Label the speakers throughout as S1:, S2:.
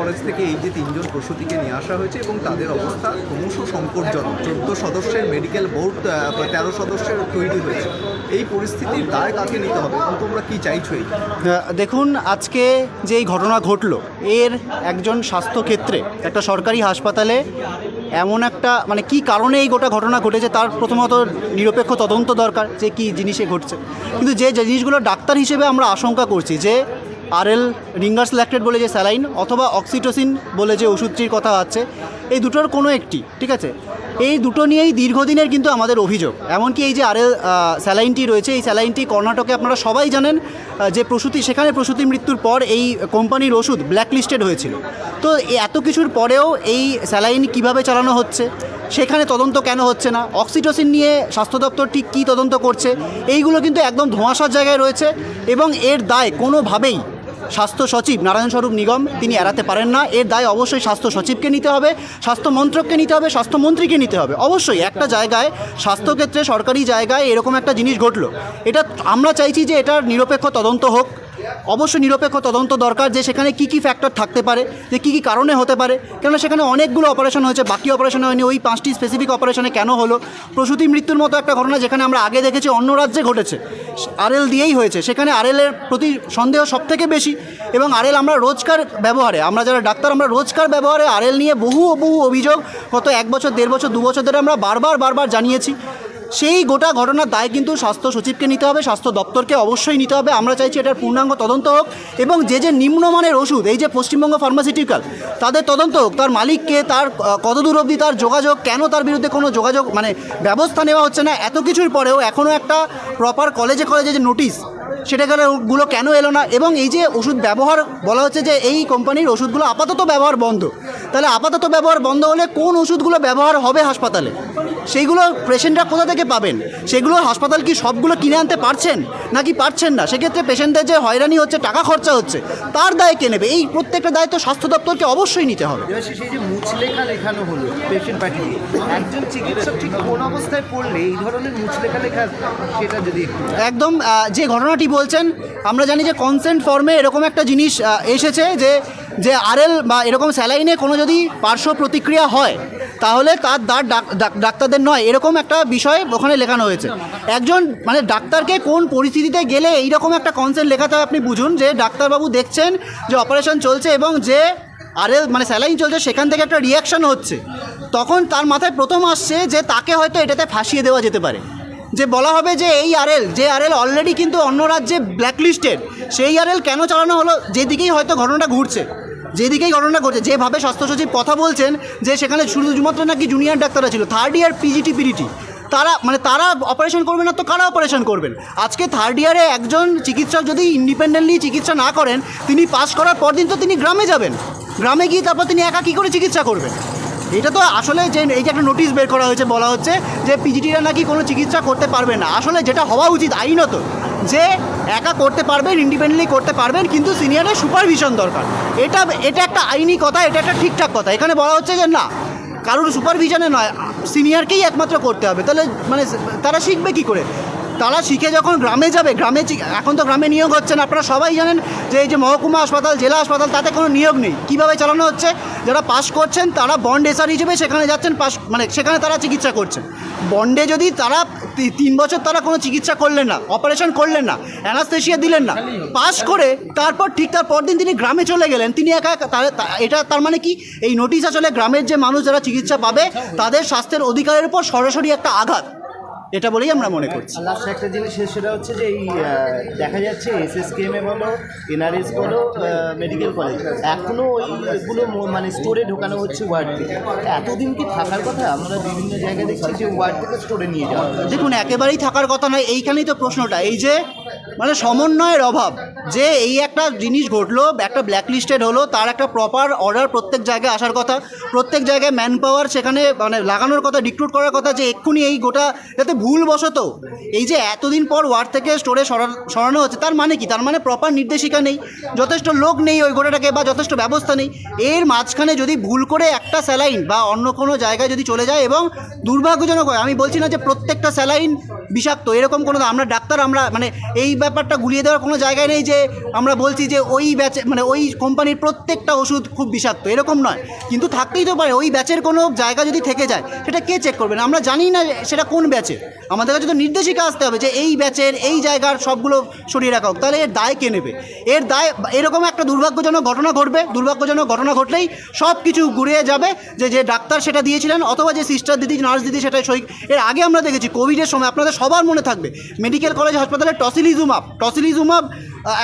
S1: College থেকে এই যে তিনজন প্রসূতিকে নিয়ে আসা হয়েছে এবং তাদের অবস্থা ক্রমশ সংকটজনক চোদ্দ সদস্যের মেডিকেল বোর্ড তেরো সদস্যের তৈরি হয়েছে। এই পরিস্থিতির দায় কাকে নিতে হবে এবং তোমরা কি চাইছো এই
S2: দেখুন, আজকে যে এই ঘটনা ঘটলো, এর একজন স্বাস্থ্যক্ষেত্রে, একটা সরকারি হাসপাতালে এমন একটা মানে কি কারণে এই গোটা ঘটনা ঘটেছে, তার প্রথমত নিরপেক্ষ তদন্ত দরকার, যে কি জিনিসে ঘটছে। কিন্তু যে জিনিসগুলো ডাক্তার হিসেবে আমরা আশঙ্কা করছি, যে আরএল রিঙ্গার্স ল্যাক্টেড বলে যে স্যালাইন অথবা অক্সিটোসিন বলে যে ওষুধটির কথা আছে, এই দুটোর কোনো একটি, ঠিক আছে? এই দুটো নিয়েই দীর্ঘদিনের কিন্তু আমাদের অভিযোগ। এমনকি এই যে আরএল স্যালাইনটি রয়েছে, এই স্যালাইনটি কর্ণাটকে আপনারা সবাই জানেন যে প্রসূতি, সেখানে প্রসূতি মৃত্যুর পর এই কোম্পানির ওষুধ ব্ল্যাকলিস্টেড হয়েছিল। তো এত কিছুর পরেও এই স্যালাইন কীভাবে চালানো হচ্ছে, সেখানে তদন্ত কেন হচ্ছে না, অক্সিটোসিন নিয়ে স্বাস্থ্য দপ্তর ঠিক কী তদন্ত করছে, এইগুলো কিন্তু একদম ধোঁয়াশার জায়গায় রয়েছে এবং এর দায় কোনোভাবেই স্বাস্থ্য সচিব নারায়ণ স্বরূপ নিগম, তিনি এড়াতে পারেন না। এর দায় অবশ্যই স্বাস্থ্য সচিবকে নিতে হবে, স্বাস্থ্য মন্ত্রককে নিতে হবে স্বাস্থ্যমন্ত্রীকে নিতে হবে। অবশ্যই একটা জায়গায়, স্বাস্থ্যক্ষেত্রে সরকারি জায়গায় এরকম একটা জিনিস ঘটলো। এটা আমরা চাইছি যে এটার নিরপেক্ষ তদন্ত হোক। অবশ্যই নিরপেক্ষ তদন্ত দরকার যে সেখানে কি কি ফ্যাক্টর থাকতে পারে, যে কী কী কারণে হতে পারে। কেননা সেখানে অনেকগুলো অপারেশন হয়েছে, বাকি অপারেশন হয়নি। ওই পাঁচটি স্পেসিফিক অপারেশনে কেন হলো? প্রসূতি মৃত্যুর মতো একটা ঘটনা যেখানে আমরা আগে দেখেছি অন্য রাজ্যে ঘটেছে। আরএল দিয়েই হয়েছে। সেখানে আরএলের প্রতি সন্দেহ সব থেকে বেশি এবং আরএল আমরা রোজকার ব্যবহারে, আমরা যারা ডাক্তার, আমরা রোজকার ব্যবহারে আরএল নিয়ে বহু বহু অভিযোগ গত এক বছর, দেড় বছর, দু বছর ধরে আমরা বারবার বারবার জানিয়েছি। সেই গোটা ঘটনার দায় কিন্তু স্বাস্থ্য সচিবকে নিতে হবে, স্বাস্থ্য দপ্তরকে অবশ্যই নিতে হবে। আমরা চাইছি এটার পূর্ণাঙ্গ তদন্ত হোক এবং যে যে নিম্নমানের ওষুধ, এই যে পশ্চিমবঙ্গ ফার্মাসিউটিক্যাল তাদের তদন্ত হোক। তার মালিককে, তার কতদূর অবধি তার যোগাযোগ, কেন তার বিরুদ্ধে কোনো যোগাযোগ মানে ব্যবস্থা নেওয়া হচ্ছে না, এত কিছুর পরেও এখনও একটা প্রপার কলেজে কলেজে যে নোটিশ সেটাগুলো কেন এলো না? এবং এই যে ওষুধ ব্যবহার, বলা হচ্ছে যে এই কোম্পানির ওষুধগুলো আপাতত ব্যবহার বন্ধ। তাহলে আপাতত ব্যবহার বন্ধ হলে কোন ওষুধগুলো ব্যবহার হবে হাসপাতালে? সেইগুলো পেশেন্টরা কোথা থেকে পাবেন? সেগুলো হাসপাতাল কি সবগুলো কিনে আনতে পারছেন? নাকি পারছেন না? সেক্ষেত্রে পেশেন্টদের যে হয়রানি হচ্ছে টাকা খরচা হচ্ছে তার দায় কে নেবে? এই প্রত্যেকটা দায়িত্ব স্বাস্থ্য দপ্তরকে অবশ্যই নিতে হবে।
S3: সেই যে মুচলেখা লেখানো হলো পেশেন্ট পাঠিয়ে একজন চিকিৎসক ঠিক কোন অবস্থায় পড়লে এই ধরনের মুচলেখা লেখা সেটা যদি
S2: একদম যে ঘটনাটি বলছেন আমরা জানি যে কনসেন্ট ফর্মে এরকম একটা জিনিস এসেছে যে যে আরএল বা এরকম স্যালাইনে কোনো যদি পার্শ্ব প্রতিক্রিয়া হয়, তাহলে তার দাঁড় ডাক্তারদের নয়। এরকম একটা বিষয় ওখানে লেখানো হয়েছে। একজন মানে ডাক্তারকে কোন পরিস্থিতিতে গেলে এইরকম একটা কনসেন্ট লেখাতে হয় আপনি বুঝুন যে ডাক্তারবাবু দেখছেন যে অপারেশন চলছে এবং যে আরএল মানে স্যালাইন চলছে সেখান থেকে একটা রিয়াকশন হচ্ছে। তখন তার মাথায় প্রথম আসছে যে তাকে হয়তো এটাতে ফাঁসিয়ে দেওয়া যেতে পারে। যে বলা হবে যে এই আরএল, যে আরএল অলরেডি কিন্তু অন্য রাজ্যে ব্ল্যাকলিস্টেড সেই আরএল কেন চালানো হলো, যেদিকেই হয়তো ঘটনাটা ঘুরছে। যেদিকেই ঘটনা ঘটছে যেভাবে স্বাস্থ্য সচিব কথা বলছেন যে সেখানে শুধুমাত্র নাকি জুনিয়র ডাক্তাররা ছিল থার্ড ইয়ার পিজিটি পিডিটি তারা মানে তারা অপারেশন করবেন না তো কারা অপারেশন করবেন? আজকে থার্ড ইয়ারে একজন চিকিৎসক যদি ইন্ডিপেন্ডেন্টলি চিকিৎসা না করেন, তিনি পাস করার পর দিন তো তিনি গ্রামে যাবেন। গ্রামে গিয়ে তারপর তিনি একা কী করে চিকিৎসা করবেন? এটা তো আসলে যে এই যে একটা নোটিশ বের করা হয়েছে, বলা হচ্ছে যে পিজিটিরা নাকি কোনো চিকিৎসা করতে পারবে না। আসলে যেটা হওয়া উচিত আইনত যে একা করতে পারবেন ইন্ডিপেন্ডেন্টলি করতে পারবেন, কিন্তু সিনিয়রের সুপারভিশন দরকার। এটা এটা একটা আইনি কথা, এটা একটা ঠিকঠাক কথা। এখানে বলা হচ্ছে যে না, কারোর সুপারভিশনে নয় সিনিয়রকেই একমাত্র করতে হবে। তাহলে মানে তারা শিখবে কি করে? তারা শিখে যখন গ্রামে যাবে, গ্রামে এখন তো গ্রামে নিয়োগ হচ্ছে না। আপনারা সবাই জানেন যে এই যে মহকুমা হাসপাতাল, জেলা হাসপাতাল, তাতে কোনো নিয়োগ নেই। কীভাবে চালানো হচ্ছে? যারা পাস করছেন, তারা বন্ড এসার হিসেবে সেখানে যাচ্ছেন, পাস মানে সেখানে তারা চিকিৎসা করছেন। বন্ডে যদি তারা তিন বছর তারা কোনো চিকিৎসা করলেন না, অপারেশন করলেন না, অ্যানাস্থেশিয়া দিলেন না, পাস করে তারপর ঠিক তার পরদিন তিনি গ্রামে চলে গেলেন। তিনি একা এটা তার মানে কি? এই নোটিশ আসলে গ্রামের যে মানুষ যারা চিকিৎসা পাবে, তাদের স্বাস্থ্যের অধিকারের উপর সরাসরি একটা আঘাত। এটা বলেই আমরা মনে করছি।
S3: লাস্ট একটা জিনিস সেটা হচ্ছে যে এই দেখা যাচ্ছে এসএসকেএমএ বলো এনআরএস বলো মেডিকেল কলেজ এখনও ওইগুলো মানে স্টোরে ঢোকানো হচ্ছে ওয়ার্ড থেকে। এতদিন কি থাকার কথা? আমরা বিভিন্ন জায়গায় দেখছি যে ওয়ার্ড থেকে স্টোরে নিয়ে যাওয়া
S2: দেখুন একেবারেই থাকার কথা নয় এইখানেই তো প্রশ্নটা। এই যে মানে সমন্বয়ের অভাব। যে এই একটা জিনিস ঘটলো, একটা ব্ল্যাকলিস্টেড হলো, তার একটা প্রপার অর্ডার প্রত্যেক জায়গায় আসার কথা, প্রত্যেক জায়গায় ম্যান পাওয়ার সেখানে মানে লাগানোর কথা রিক্রুট করার কথা যে এক্ষুনি এই গোটা যাতে ভুল বশত এই যে এতদিন পর ওয়ার্ড থেকে স্টোরে সরানো হচ্ছে, তার মানে কি? তার মানে প্রপার নির্দেশিকা নেই, যথেষ্ট লোক নেই ওই গোটাটাকে বা যথেষ্ট ব্যবস্থা নেই। এর মাঝখানে যদি ভুল করে একটা স্যালাইন বা অন্য কোনো জায়গায় যদি চলে যায় এবং দুর্ভাগ্যজনক হয়, আমি বলছি না যে প্রত্যেকটা স্যালাইন বিষাক্ত, এরকম কোনো আমরা ডাক্তার, আমরা মানে এই ব্যাপারটা গুলিয়ে দেওয়ার কোনো জায়গায় নেই যে আমরা বলছি যে ওই ব্যাচে মানে ওই কোম্পানির প্রত্যেকটা ওষুধ খুব বিষাক্ত, এরকম নয়। কিন্তু থাকতেই তো পারে, ওই ব্যাচের কোনো জায়গা যদি থেকে যায়, সেটা কে চেক করবেন আমরা জানি না সেটা কোন ব্যাচে আমাদের কাছে তো নির্দেশিকা আসতে হবে যে এই ব্যাচের এই জায়গার সবগুলো সরিয়ে রাখা হোক। তাহলে এর দায় কে নেবে? এর দায়, এরকম একটা দুর্ভাগ্যজনক ঘটনা ঘটবে, দুর্ভাগ্যজনক ঘটনা ঘটলেই সব কিছু ঘুরিয়ে যাবে যে যে ডাক্তার সেটা দিয়েছিলেন অথবা যে সিস্টার দিদি নার্স দিদি সেটা সই এর আগে আমরা দেখেছি কোভিডের সময় আপনাদের সবার মনে থাকবে। মেডিকেল কলেজ হাসপাতালে টসিলিজুমাব টসিলিজুমাব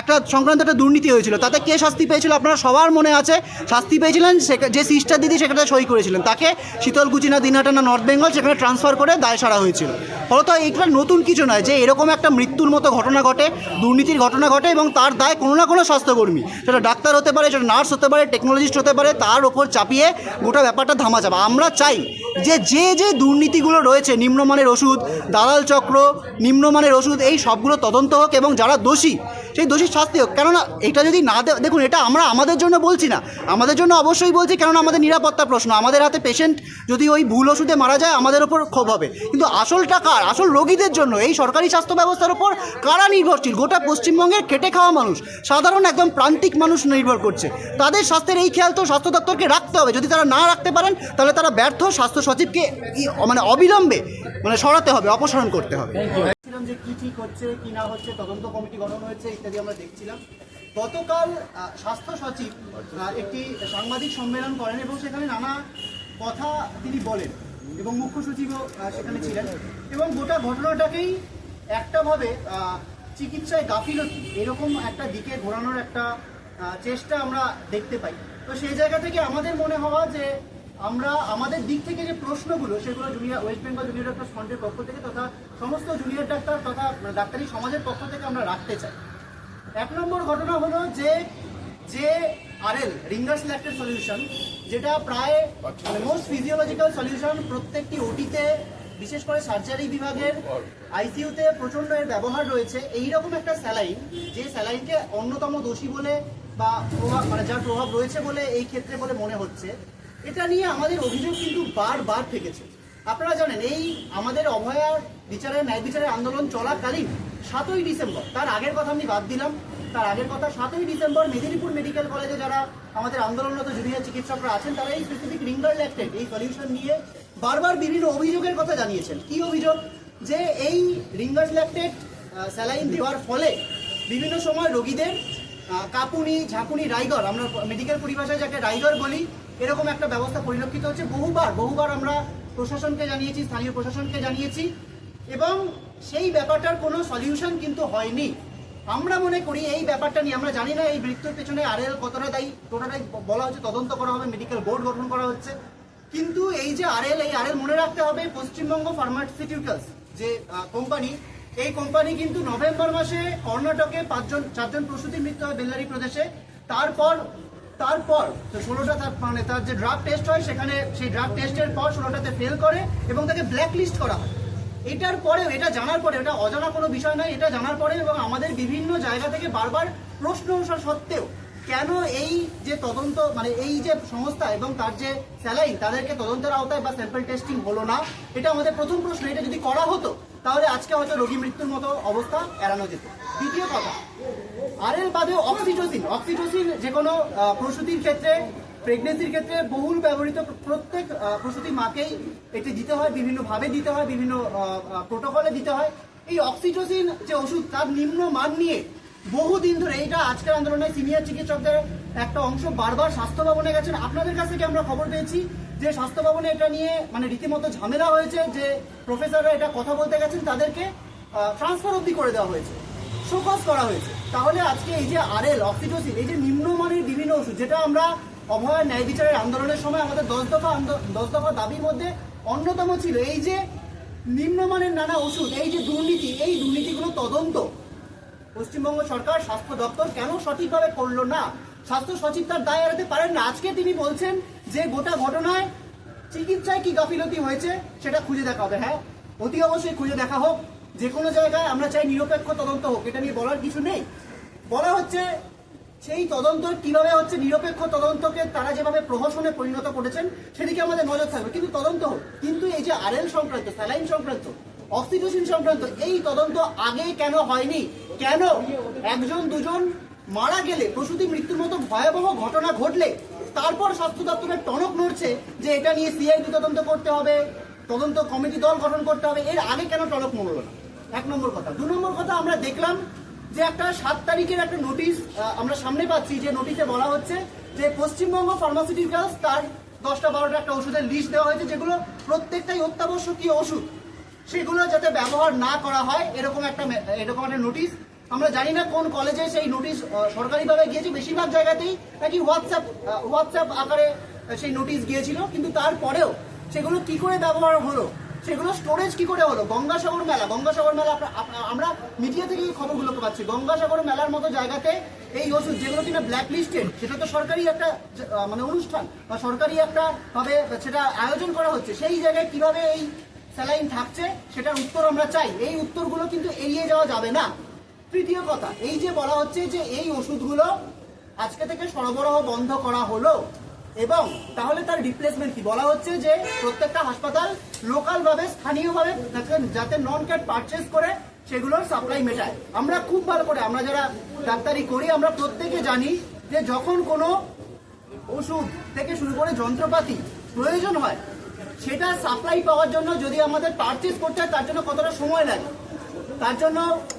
S2: একটা সংক্রান্ত একটা দুর্নীতি হয়েছিল। তাতে কে শাস্তি পেয়েছিল আপনারা সবার মনে আছে। শাস্তি পেয়েছিলেন যে সিস্টার দিদি সেখানে সই করেছিলেন। তাকে শীতলকুচি না দিনহাটা না নর্থ বেঙ্গল সেখানে ট্রান্সফার করে দায় সারা হয়েছিল। ফলত এইটা নতুন কিছু নয় যে এরকম একটা মৃত্যুর মতো ঘটনা ঘটে, দুর্নীতির ঘটনা ঘটে এবং তার দায় কোনো না কোনো স্বাস্থ্যকর্মী। সেটা ডাক্তার হতে পারে, সেটা নার্স হতে পারে, টেকনোলজিস্ট হতে পারে, তার ওপর চাপিয়ে গোটা ব্যাপারটা ধামা যাবে। আমরা চাই যে যে যে দুর্নীতিগুলো রয়েছে, নিম্নমানের ওষুধ, দালাল চক্র, নিম্নমানের ওষুধ, এই সবগুলো তদন্ত হোক এবং যারা দোষী সেই দোষীর শাস্তি হোক। কেননা এটা যদি না দেখুন, এটা আমরা আমাদের জন্য বলছি না। আমাদের জন্য অবশ্যই বলছি, কেননা আমাদের নিরাপত্তা প্রশ্ন। আমাদের হাতে পেশেন্ট যদি ওই ভুল ওষুধে মারা যায়, আমাদের ওপর ক্ষোভ হবে। কিন্তু আসল টাকার আসল রোগীদের জন্য এই সরকারি স্বাস্থ্য ব্যবস্থার ওপর কারা নির্ভরশীল? গোটা পশ্চিমবঙ্গের খেটে খাওয়া মানুষ, সাধারণ একদম প্রান্তিক মানুষ নির্ভর করছে। তাদের স্বাস্থ্যের এই খেয়াল তো স্বাস্থ্য দপ্তরকে রাখতে হবে। যদি তারা না রাখতে পারেন, তাহলে তারা ব্যর্থ স্বাস্থ্য সচিবকে মানে অবিলম্বে মানে সরাতে হবে, অপসারণ করতে হবে। দেখছিলাম যে কি ঠিক হচ্ছে, কি না হচ্ছে, তদন্ত কমিটি গঠন হয়েছে ইত্যাদি আমরা দেখছিলাম। গতকাল স্বাস্থ্য সচিব একটি সাংবাদিক সম্মেলন করেন এবং সেখানে নানা কথা তিনি বলেন এবং মুখ্য সচিবও সেখানে ছিলেন। এবং গোটা ঘটনাটাকেই একটাভাবে চিকিৎসায় গাফিলতি, এরকম একটা দিকে ঘোরানোর একটা চেষ্টা আমরা দেখতে পাই। তো সেই জায়গা থেকে আমাদের মনে হওয়া যে আমরা আমাদের দিক থেকে যে প্রশ্নগুলো, সেগুলো junior West Bengal junior doctor ফ্রন্টের পক্ষ থেকে তথা সমস্ত জুনিয়র ডাক্তার তথা ডাক্তারি সমাজের পক্ষ থেকে আমরা রাখতে চাই। এক নম্বর ঘটনা হলো যে যে আরএল রিঙ্গার সিলেক্টেড সলিউশন যেটা প্রায় মোস্ট ফিজিওলজিক্যাল সলিউশন প্রত্যেকটি ওটিতে বিশেষ করে সার্জারি বিভাগের আইসিইউতে প্রচণ্ড এর ব্যবহার রয়েছে। এই রকম একটা স্যালাইন যে স্যালাইনকে অন্যতম দোষী বলে বা প্রভাব মানে যার প্রভাব রয়েছে বলে এই ক্ষেত্রে বলে মনে হচ্ছে। এটা নিয়ে আমাদের অভিযোগ কিন্তু বারবার থেকেছে। আপনারা জানেন, এই আমাদের অভয়ার বিচারের, ন্যায় বিচারের আন্দোলন চলাকালীন সাতই ডিসেম্বর, তার আগের কথা আমি বাদ দিলাম, তার আগের কথা সাতই ডিসেম্বর মেদিনীপুর মেডিকেল কলেজে যারা আমাদের আন্দোলনরত জুনিয়র চিকিৎসকরা আছেন, তারা এই স্পেসিফিক রিঙ্গার ল্যাকটেড এই সলিউশন নিয়ে বারবার বিভিন্ন অভিযোগের কথা জানিয়েছেন। কি অভিযোগ? যে এই রিঙ্গার ল্যাকটেড স্যালাইন দেওয়ার ফলে বিভিন্ন সময় রোগীদের কাঁপুনি, ঝাঁকুনি রাইগর আমরা মেডিকেল পরিভাষায় যাকে রাইগর বলি এরকম একটা ব্যবস্থা পরিলক্ষিত হচ্ছে। বহুবার বহুবার আমরা প্রশাসনকে জানিয়েছি, স্থানীয় প্রশাসনকে জানিয়েছি এবং সেই ব্যাপারটার কোনো সলিউশন কিন্তু হয়নি। আমরা মনে করি এই ব্যাপারটা নিয়ে, আমরা জানি না এই মৃত্যুর পেছনে আর এল কতটা দায়ী টোটাটাই বলা হচ্ছে, তদন্ত করা হবে, মেডিকেল বোর্ড গঠন করা হচ্ছে। কিন্তু এই যে আরএল, এই আরএল মনে রাখতে হবে পশ্চিমবঙ্গ ফার্মাসিউটিক্যালস যে কোম্পানি, এই কোম্পানি কিন্তু নভেম্বর মাসে কর্ণাটকে পাঁচজন, চারজন প্রসূতির মৃত্যু হয় বেল্লারি প্রদেশে। তারপর তারপর ষোলোটা তার মানে তার যে ড্রাগ টেস্ট হয়, সেখানে সেই ড্রাগ টেস্টের পর ষোলোটাতে ফেল করে এবং তাকে ব্ল্যাক লিস্ট করা হয়। এটার পরেও, এটা জানার পরে এটা অজানা কোনো বিষয় নয়, এটা জানার পরে এবং আমাদের বিভিন্ন জায়গা থেকে বারবার প্রশ্ন আসা সত্ত্বেও কেন এই যে তদন্ত মানে এই যে সংস্থা এবং তার যে স্যালাইন তাদেরকে তদন্তের আওতায় বা স্যাম্পল টেস্টিং হলো না, এটা আমাদের প্রথম প্রশ্ন। এটা যদি করা হতো, তাহলে আজকে হয়তো রোগী মৃত্যুর মতো অবস্থা এড়ানো যেত। দ্বিতীয় কথা আরএল বাদেও অক্সিটোসিন অক্সিটোসিন যে কোনো প্রসূতির ক্ষেত্রে প্রেগনেন্সির ক্ষেত্রে বহুল ব্যবহৃত প্রত্যেক প্রসূতি মাকেই এটি দিতে হয়, বিভিন্নভাবে দিতে হয়, বিভিন্ন প্রোটোকলে দিতে হয়। এই অক্সিটোসিন যে ওষুধ, তার নিম্ন মান নিয়ে বহুদিন ধরে এইটা আজকের আন্দোলনে সিনিয়র চিকিৎসকদের একটা অংশ বারবার স্বাস্থ্য ভবনে গেছেন। আপনাদের কাছ থেকে আমরা খবর পেয়েছি যে স্বাস্থ্য ভবনে এটা নিয়ে মানে রীতিমতো ঝামেলা হয়েছে, যে প্রফেসররা এটা কথা বলতে গেছেন, তাদেরকে ট্রান্সফার অব্দি করে দেওয়া হয়েছে। শোকজ করা হয়েছে। তাহলে আজকে এই যে আরএল অক্সিটোসিন, এই যে নিম্নমানের বিভিন্ন ওষুধ, যেটা আমরা অভয় ন্যায় বিচারের আন্দোলনের সময় আমাদের দশ দফা দশ দফা দাবির মধ্যে অন্যতম ছিল। এই যে নিম্নমানের নানা ওষুধ, এই যে দুর্নীতি, এই দুর্নীতিগুলো তদন্ত পশ্চিমবঙ্গ সরকার, স্বাস্থ্য দপ্তর কেন সঠিকভাবে করল না? স্বাস্থ্য সচিব তার দায় এড়াতে পারেন না। আজকে তিনি বলছেন যে গোটা ঘটনায় চিকিৎসায় কি গাফিলতি হয়েছে সেটা খুঁজে দেখা হবে। হ্যাঁ অতি অবশ্যই খুঁজে দেখা হোক। যে কোনো জায়গায় আমরা চাই নিরপেক্ষ তদন্ত হোক, এটা নিয়ে বলার কিছু নেই। বলা হচ্ছে সেই তদন্ত কীভাবে হচ্ছে নিরপেক্ষ তদন্তকে তারা যেভাবে প্রহসনে পরিণত করেছেন, সেদিকে আমাদের নজর থাকবে। কিন্তু তদন্ত হোক, কিন্তু এই যে আরএল সংক্রান্ত, স্যালাইন সংক্রান্ত, অক্সিটোসিন সংক্রান্ত, এই তদন্ত আগে কেন হয়নি? কেন একজন, দুজন মারা গেলে, প্রসূতি মৃত্যুর মতো ভয়াবহ ঘটনা ঘটলে, তারপর স্বাস্থ্য দপ্তরের টনক নড়ছে যে এটা নিয়ে সিআইডি তদন্ত করতে হবে, তদন্ত কমিটি দল গঠন করতে হবে, এর আগে কেন টনক নড়লো না? এক নম্বর কথা। দু নম্বর কথা, আমরা দেখলাম যে একটা সাত তারিখের একটা নোটিশ আমরা সামনে পাচ্ছি যে নোটিশে বলা হচ্ছে যে পশ্চিমবঙ্গ ফার্মাসিউটিক্যালস তার দশটা বারোটা একটা ওষুধের লিস্ট দেওয়া হয়েছে, যেগুলো প্রত্যেকটাই অত্যাবশ্যকীয় ওষুধ। সেগুলো যাতে ব্যবহার না করা হয়, এরকম একটা এরকম একটা নোটিশ আমরা জানি না কোন কলেজে সেই নোটিশ সরকারিভাবে গিয়েছে, বেশিরভাগ জায়গাতেই নাকি হোয়াটসঅ্যাপ হোয়াটসঅ্যাপ আকারে সেই নোটিশ গিয়েছিল, কিন্তু তারপরেও সেগুলো কি করে ব্যবহার হলো? সেগুলো স্টোরেজ কি করে হলো? গঙ্গাসাগর মেলা। গঙ্গাসাগর মেলা আমরা মিডিয়া থেকে খবরগুলোকে পাচ্ছি। গঙ্গাসাগর মেলার মতো জায়গাতে এই ওষুধ যেগুলো কিনা ব্ল্যাক লিস্টেড সেটা তো সরকারি একটা মানে অনুষ্ঠান বা সরকারি একটা ভাবে সেটা আয়োজন করা হচ্ছে। সেই জায়গায় কীভাবে এই স্যালাইন থাকছে, সেটার উত্তর আমরা চাই। এই উত্তরগুলো কিন্তু এড়িয়ে যাওয়া যাবে না। তৃতীয় কথা, এই যে বলা হচ্ছে যে এই ওষুধগুলো আজকে থেকে সরবরাহ বন্ধ করা হলো। এবং তাহলে তার রিপ্লেসমেন্ট কি? বলা হচ্ছে যে প্রত্যেকটা হাসপাতাল লোকালভাবে, স্থানীয়ভাবে যাতে- যাতে নন ক্যাট পারচেস করে, সেগুলোর সাপ্লাই মেটায়। আমরা খুব ভালো করে, আমরা যারা ডাক্তারি করি, আমরা প্রত্যেকে জানি যে যখন কোনো ওষুধ থেকে শুরু করে যন্ত্রপাতি প্রয়োজন হয়, সেটা সাপ্লাই পাওয়ার জন্য যদি আমাদের পারচেস করতে হয়, তার জন্য কতটা সময় লাগে? তার জন্য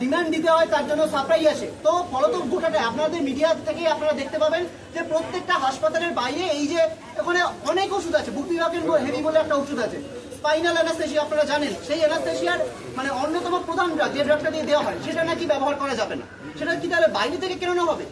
S2: ডিমান্ড দিতে হয়, তার জন্য সাপ্লাই আসে। তো ফলত গোটাটা আপনাদের মিডিয়া থেকে আপনারা দেখতে পাবেন যে প্রত্যেকটা হাসপাতালের বাইরে এই যে ওখানে অনেক ওষুধ আছে, বুক বিভাগের হেভি বলে একটা ওষুধ আছে। স্পাইনাল অ্যানাস্থেশিয়া আপনারা জানেন, সেই অ্যানাস্থেশিয়ার মানে অন্যতম প্রধান ড্রাগ যে ড্রাগটা দিয়ে দেওয়া হয়, সেটা নাকি ব্যবহার করা যাবে না। সেটা কি তাহলে বাইরে থেকে কেন হবে?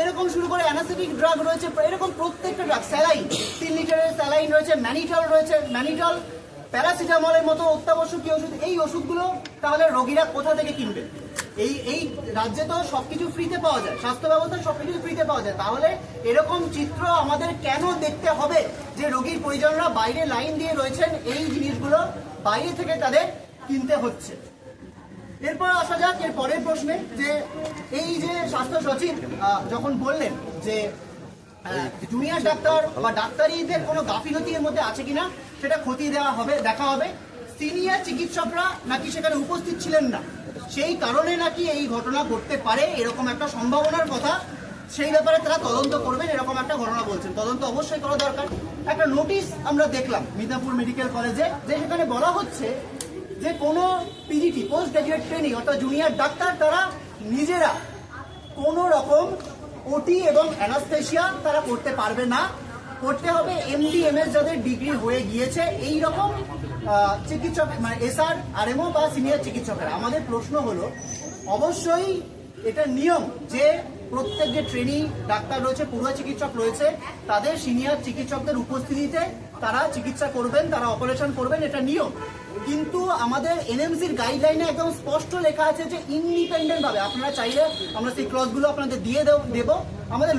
S2: এরকম শুরু করে অ্যানাসেটিক ড্রাগ রয়েছে, এরকম প্রত্যেকটা ড্রাগ স্যালাইন তিন লিটারের স্যালাইন রয়েছে ম্যানিটল রয়েছে ম্যানিটল প্যারাসিটামলের মতো অত্যাবশ্যকীয় ওষুধ, এই ওষুধগুলো তাহলে রোগীরা কোথা থেকে কিনবে? এই এই রাজ্যে তো সবকিছু ফ্রিতে পাওয়া যায়, স্বাস্থ্য ব্যবস্থা সবকিছু ফ্রিতে পাওয়া যায়। তাহলে এরকম চিত্র আমাদের কেন দেখতে হবে যে রোগীর পরিজনরা বাইরে লাইন দিয়ে রয়েছেন? এই জিনিসগুলো বাইরে থেকে তাদের কিনতে হচ্ছে। এরপর আসা যাক, এর পরের প্রশ্নে যে এই যে স্বাস্থ্য সচিব যখন বললেন যে জুনিয়র ডাক্তার বা ডাক্তারিদের কোনো গাফিলতি এর মধ্যে আছে কিনা সেটা খতিয়ে দেওয়া হবে, দেখা হবে। সিনিয়র চিকিৎসকরা নাকি সেখানে উপস্থিত ছিলেন না। সেই কারণে নাকি এই ঘটনা ঘটতে পারে, এরকম একটা সম্ভাবনার কথা। সেই ব্যাপারে তারা তদন্ত করবেন, এরকম একটা ঘটনা বলছেন। তদন্ত অবশ্যই করা দরকার। একটা নোটিশ আমরা দেখলাম মিদনাপুর মেডিকেল কলেজে, যে সেখানে বলা হচ্ছে যে কোনো পিজিটি পোস্ট গ্রাজুয়েট ট্রেনিং, অর্থাৎ জুনিয়র ডাক্তার, তারা নিজেরা কোনো রকম ওটি এবং অ্যানাস্থেশিয়া তারা করতে পারবে না। করতে হবে। এমডি এমএস যাদের ডিগ্রি হয়ে গিয়েছে এই রকম চিকিৎসক মানে এসআর আরএমও বা সিনিয়র চিকিৎসকেরা, আমাদের প্রশ্ন হলো, অবশ্যই এটা নিয়ম যে প্রত্যেক যে ট্রেনিং ডাক্তার রয়েছে পুরো চিকিৎসক রয়েছে, তাদের সিনিয়র চিকিৎসকদের উপস্থিতিতে তারা চিকিৎসা করবেন, তারা অপারেশন করবেন, এটা নিয়ম। কিন্তু আমাদের এনএমসির গাইডলাইনে একদম স্পষ্ট লেখা আছে যে ইন্ডিপেন্ডেন্ট ভাবে, আপনারা চাইলে আমরা সেই ক্লসগুলো আপনাদের দিয়ে দেবো। আমাদের